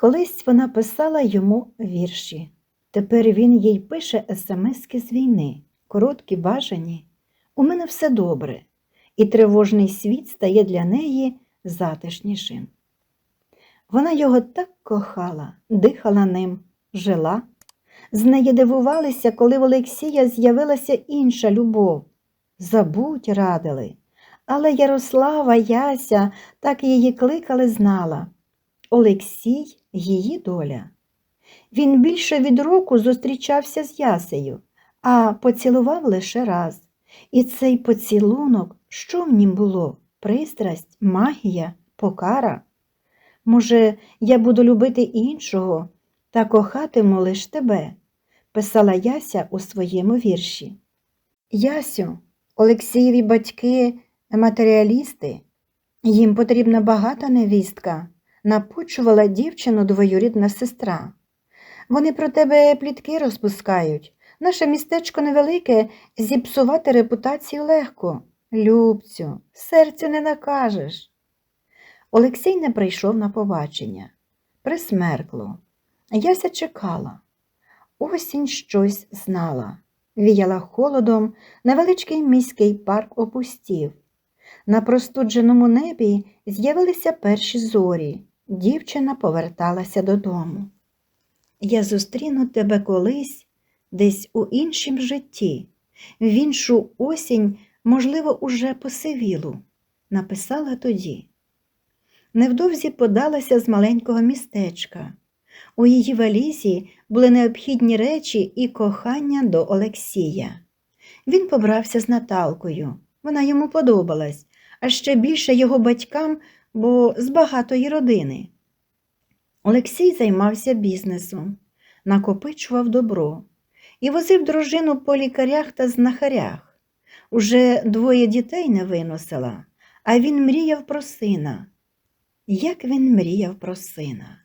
Колись вона писала йому вірші. Тепер він їй пише смски з війни, короткі бажані. У мене все добре, і тривожний світ стає для неї затишнішим. Вона його так кохала, дихала ним, жила. З неї дивувалися, коли в Олексія з'явилася інша любов. Забудь радили. Але Ярослава, Яся, так її кликали, знала. Олексій її доля. Він більше від року зустрічався з Ясею, а поцілував лише раз. І цей поцілунок, що в нім було? Пристрасть, магія, покара? Може, я буду любити іншого та кохатиму лиш тебе, писала Яся у своєму вірші. Ясю, Олексієві батьки матеріалісти, їм потрібна багата невістка, напучувала дівчину двоюрідна сестра. Вони про тебе плітки розпускають. Наше містечко невелике, зіпсувати репутацію легко. Любцю, серцю не накажеш. Олексій не прийшов на побачення. Присмеркло. Яся чекала. Осінь щось знала. Віяла холодом, невеличкий міський парк опустів. На простудженому небі з'явилися перші зорі. Дівчина поверталася додому. Я зустріну тебе колись десь у іншім житті, в іншу осінь, можливо, уже посивілу, написала тоді. Невдовзі подалася з маленького містечка. У її валізі були необхідні речі і кохання до Олексія. Він побрався з Наталкою. Вона йому подобалась, а ще більше його батькам, бо з багатої родини. Олексій займався бізнесом, накопичував добро і возив дружину по лікарях та знахарях. Уже двоє дітей не виносила, а він мріяв про сина. Як він мріяв про сина,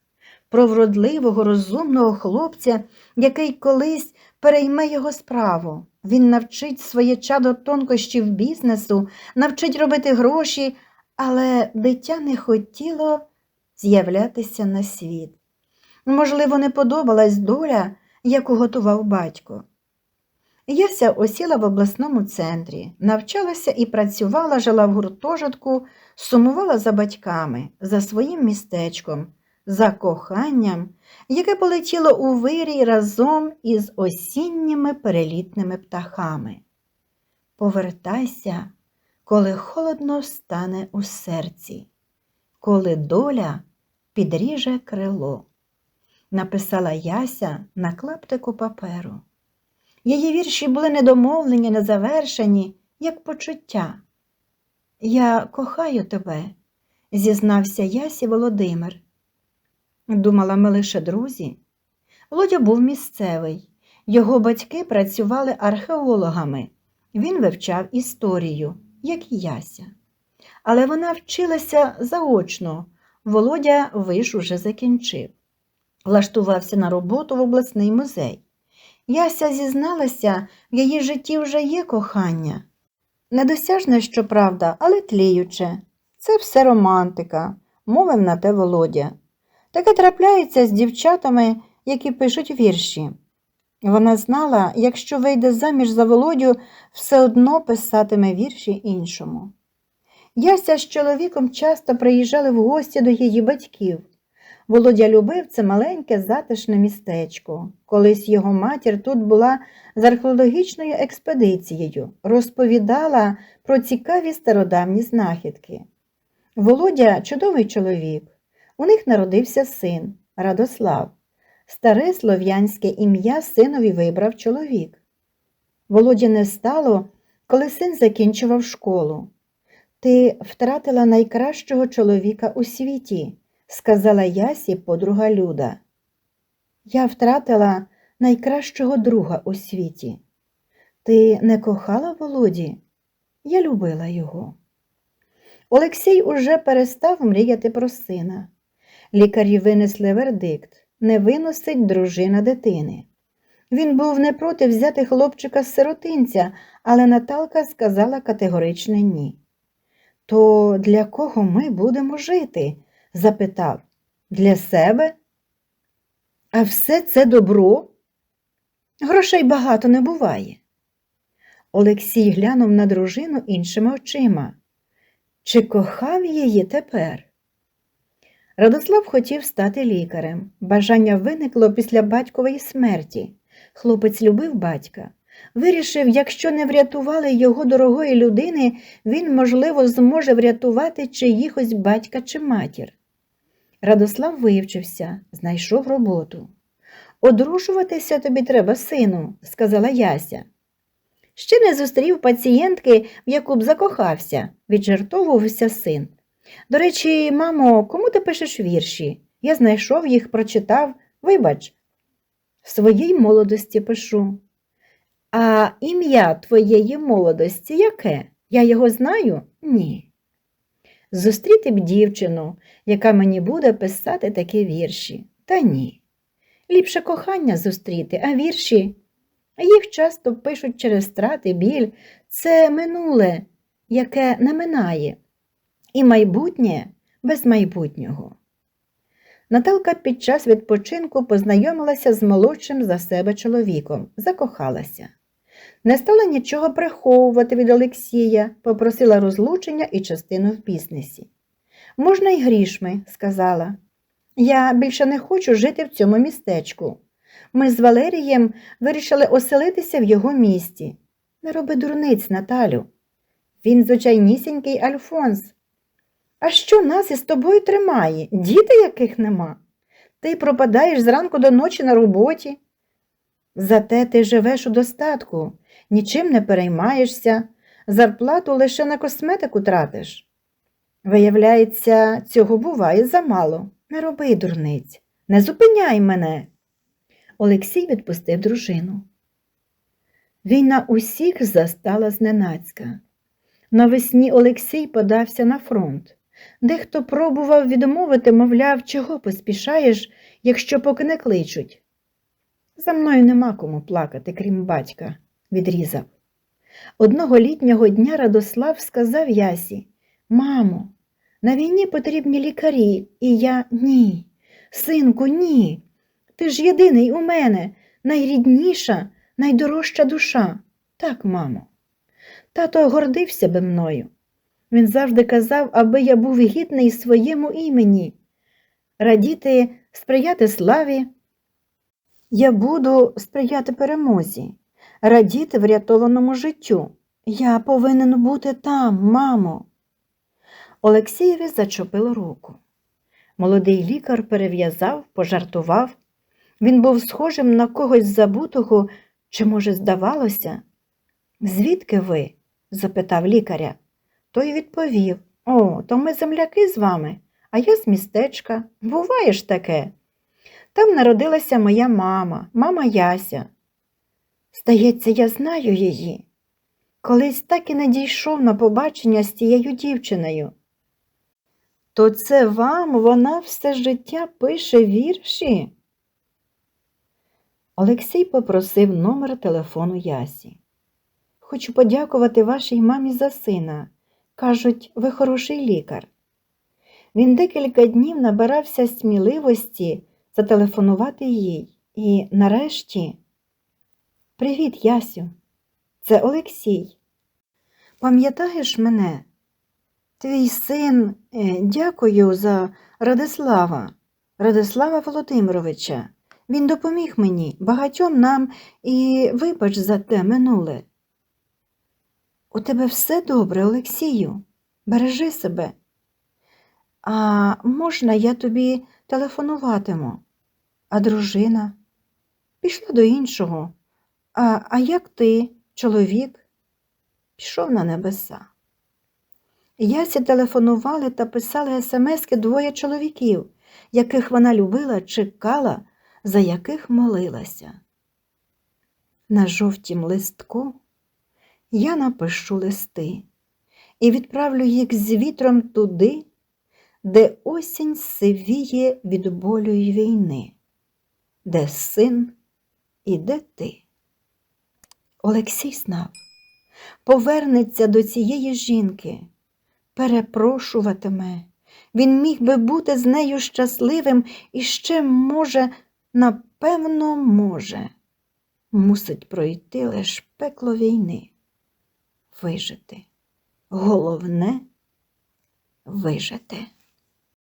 про вродливого, розумного хлопця, який колись перейме його справу. Він навчить своє чадо тонкощів бізнесу, навчить робити гроші, але дитя не хотіло з'являтися на світ. Можливо, не подобалась доля, яку готував батько. Яся осіла в обласному центрі, навчалася і працювала, жила в гуртожитку, сумувала за батьками, за своїм містечком, за коханням, яке полетіло у вирій разом із осінніми перелітними птахами. Повертайся, коли холодно стане у серці, коли доля підріже крило, написала Яся на клаптику паперу. Її вірші були недомовлені, незавершені, як почуття. Я кохаю тебе, зізнався Ясі Володимир. Думала, ми лише друзі. Володя був місцевий. Його батьки працювали археологами. Він вивчав історію, як і Яся. Але вона вчилася заочно. Володя виш уже закінчив. Влаштувався на роботу в обласний музей. Яся зізналася, в її житті вже є кохання. Недосяжне, щоправда, але тліюче. Це все романтика, мовив на те Володя. Таке трапляється з дівчатами, які пишуть вірші. Вона знала, якщо вийде заміж за Володю, все одно писатиме вірші іншому. Яся з чоловіком часто приїжджали в гості до її батьків. Володя любив це маленьке затишне містечко. Колись його матір тут була з археологічною експедицією, розповідала про цікаві стародавні знахідки. Володя чудовий чоловік. У них народився син Радослав. Старе слов'янське ім'я синові вибрав чоловік. Володі не стало, коли син закінчував школу. Ти втратила найкращого чоловіка у світі, сказала Ясі подруга Люда. Я втратила найкращого друга у світі. Ти не кохала Володі? Я любила його. Олексій уже перестав мріяти про сина. Лікарі винесли вердикт не виносить дружина дитини. Він був не проти взяти хлопчика з сиротинця, але Наталка сказала категоричне ні. То для кого ми будемо жити? запитав. Для себе? А все це добро? Грошей багато не буває. Олексій глянув на дружину іншими очима. Чи кохав її тепер? Радослав хотів стати лікарем. Бажання виникло після батькової смерті. Хлопець любив батька. Вирішив, якщо не врятували його дорогої людини, він, можливо, зможе врятувати чиїхось батька чи матір. Радослав вивчився, знайшов роботу. Одружуватися тобі треба, сину, сказала Яся. Ще не зустрів пацієнтки, в яку б закохався, віджартовувався син. До речі, мамо, кому ти пишеш вірші? Я знайшов їх, прочитав. Вибач, в своїй молодості пишу. А ім'я твоєї молодості яке? Я його знаю? Ні. Зустріти б дівчину, яка мені буде писати такі вірші. Та ні. Ліпше кохання зустріти, а вірші. Їх часто пишуть через страти, біль. Це минуле, яке не минає, і майбутнє без майбутнього. Наталка під час відпочинку познайомилася з молодшим за себе чоловіком, закохалася. Не стала нічого приховувати від Олексія, попросила розлучення і частину в бізнесі. Можна й грішми, сказала. Я більше не хочу жити в цьому містечку. Ми з Валерієм вирішили оселитися в його місті. Не роби дурниць, Наталю. Він звичайнісінький Альфонс. А що нас із тобою тримає? Діти яких нема? Ти пропадаєш зранку до ночі на роботі. Зате ти живеш у достатку, нічим не переймаєшся, зарплату лише на косметику тратиш. Виявляється, цього буває замало. Не роби дурниць, не зупиняй мене. Олексій відпустив дружину. Війна усіх застала зненацька. Навесні Олексій подався на фронт. Дехто пробував відмовити, мовляв, чого поспішаєш, якщо поки не кличуть. За мною нема кому плакати, крім батька, відрізав. Одного літнього дня Радослав сказав Ясі Мамо, на війні потрібні лікарі, і я ні. Синку, ні. Ти ж єдиний у мене, найрідніша, найдорожча душа. Так, мамо. Тато гордився би мною. Він завжди казав, аби я був гідний своєму імені, радіти, сприяти славі. Я буду сприяти перемозі, радіти врятованому життю. Я повинен бути там, мамо. Олексієві зачепило руку. Молодий лікар перев'язав, пожартував. Він був схожим на когось забутого, чи, може, здавалося? Звідки ви? запитав лікаря. Той відповів О, то ми земляки з вами, а я з містечка. Буває ж таке. Там народилася моя мама, мама Яся. Здається, я знаю її. Колись так і не дійшов на побачення з тією дівчиною. То це вам вона все життя пише вірші? Олексій попросив номер телефону Ясі. Хочу подякувати вашій мамі за сина. Кажуть, ви хороший лікар. Він декілька днів набирався сміливості зателефонувати їй і нарешті. Привіт, Ясю, це Олексій. Пам'ятаєш мене? Твій син, е, дякую за Радислава, Радислава Володимировича. Він допоміг мені, багатьом нам і вибач за те минуле. У тебе все добре, Олексію. Бережи себе. А можна я тобі телефонуватиму? А дружина? Пішла до іншого. А, а як ти, чоловік? Пішов на небеса. Ясі телефонували та писали смски двоє чоловіків, яких вона любила, чекала, за яких молилася. На жовтім листку я напишу листи і відправлю їх з вітром туди, де осінь сивіє від болю й війни, де син і де ти. Олексій знав, повернеться до цієї жінки, перепрошуватиме. Він міг би бути з нею щасливим і ще, може, напевно, може. Мусить пройти лиш пекло війни. Вижити. Головне вижити.